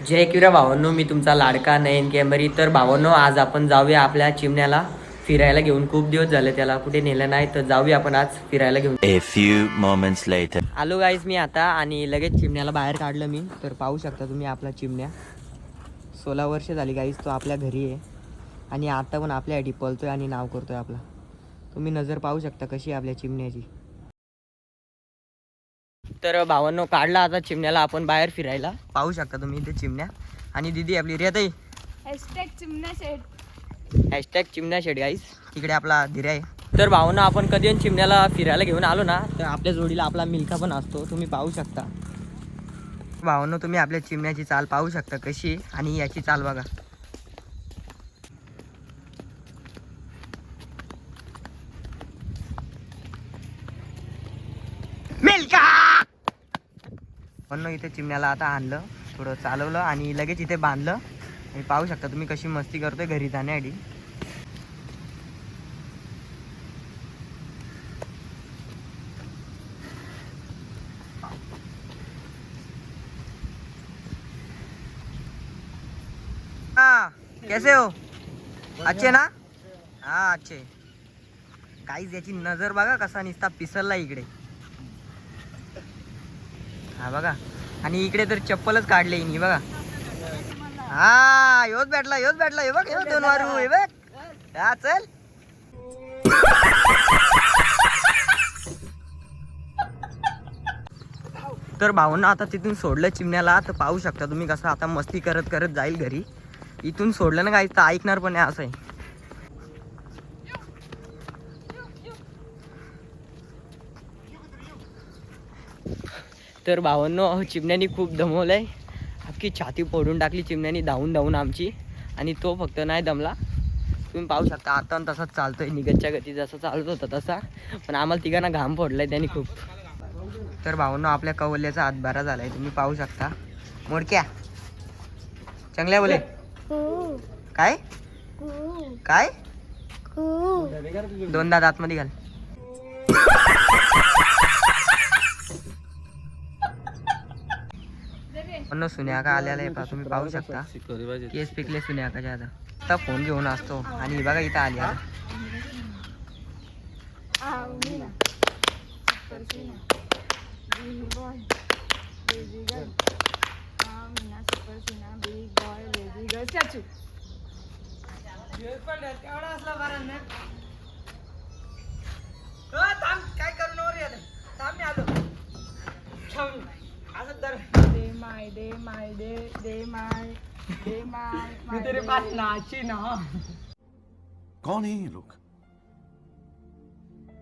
जय किरा भावांनो मी तुमचा लाडका नयन केंबरी. तर भावांनो आज आपण जाऊया आपल्या चिमण्याला फिरायला घेऊन. खूप दिवस झाले त्याला कुठे नेलं नाही तर जाऊया आपण आज फिरायला घेऊन. A few moments later. आलो गाईस मी आता आणि लगेच चिमण्याला बाहेर काढलं मी. तर पाहू शकता तुम्ही आपला चिमण्या. सोळा वर्ष झाली गाईस तो आपल्या घरी आहे. आणि आता पण आपल्यासाठी पळतोय आणि नाव करतोय आपला. तुम्ही नजर पाहू शकता कशी आहे आपल्या चिमण्याची. तर भावांनो काढला आता चिमण्याला आपण बाहेर फिरायला. पाहू शकता तुम्ही इथे चिमण्या. आणि दिदी आपली रियाताई. हॅशटॅग चिमण्या शेट हॅशटॅग चिमण्या शेड गाईस तिकडे आपला धीरे आहे. तर भावना आपण कधी चिमण्याला फिरायला घेऊन आलो ना तर आपल्या जोडीला आपला मिल्का पण असतो. तुम्ही पाहू शकता. भावनो तुम्ही आपल्या चिमण्याची चाल पाहू शकता कशी आणि याची चाल बघा. पण इथे चिमण्याला आता आणलं. थोडं चालवलं आणि लगेच इथे बांधलं. आणि पाहू शकता तुम्ही कशी मस्ती करतोय घरी जाण्यासाठी कैसे हो? अच्छे ना? हा अच्छे. काहीच याची नजर बघा कसा निसता पिसरला इकडे. हा बघा. आणि इकडे तर चप्पलच काढले नाही बघा. हा योच भेटला योच भेटला हे बघ दोन वारू हे बघ. हा चल. तर भाऊंना आता तिथून सोडलं चिमण्याला तर पाहू शकता तुम्ही कसं आता मस्ती करत करत जाईल घरी. इथून सोडलं ना काही तर ऐकणार पण आहे असं आहे तर भावांनो चिमण्यानी खूप दमवलंय. अख्खी छाती फोडून टाकली चिमण्यानी धावून धावून आमची. आणि तो फक्त नाही दमला. तुम्ही पाहू शकता आता तसाच चालतोय. निगतच्या गती जसा चालत होता तसा. पण आम्हाला तिघांना घाम फोडलाय त्यांनी खूप. तर भावांनो आपल्या कवल्याचा हातभारा झालाय. तुम्ही पाहू शकता. मोडक्या चांगल्या बोले. काय? काय? दोनदा आतमध्ये घाल. पण सुन्या का आलेला आहे पहा तुम्ही पाहू शकता केस पिकले सुन्या का आता आता फोन घेऊन असतो आणि बघा इथं आली आता माय दे माय दे दे माय दे माय मी तेरे पास नाची ना. कौन है ये लोग?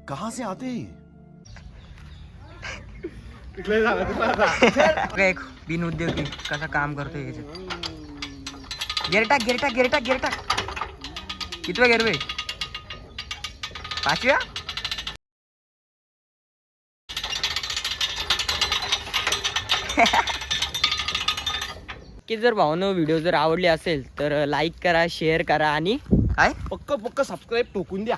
कहां से आते हैं ये? एक बिन उद्योगी कसं काम करतोय याच्यात गिरटाक गिरटाक गिरटाक गिरटाक कितव्या गिरवे? पाचव्या? की जर भावनं व्हिडिओ जर आवडली असेल तर लाईक करा शेअर करा आणि काय? पक्क पक्क सबस्क्राईब ठोकून द्या.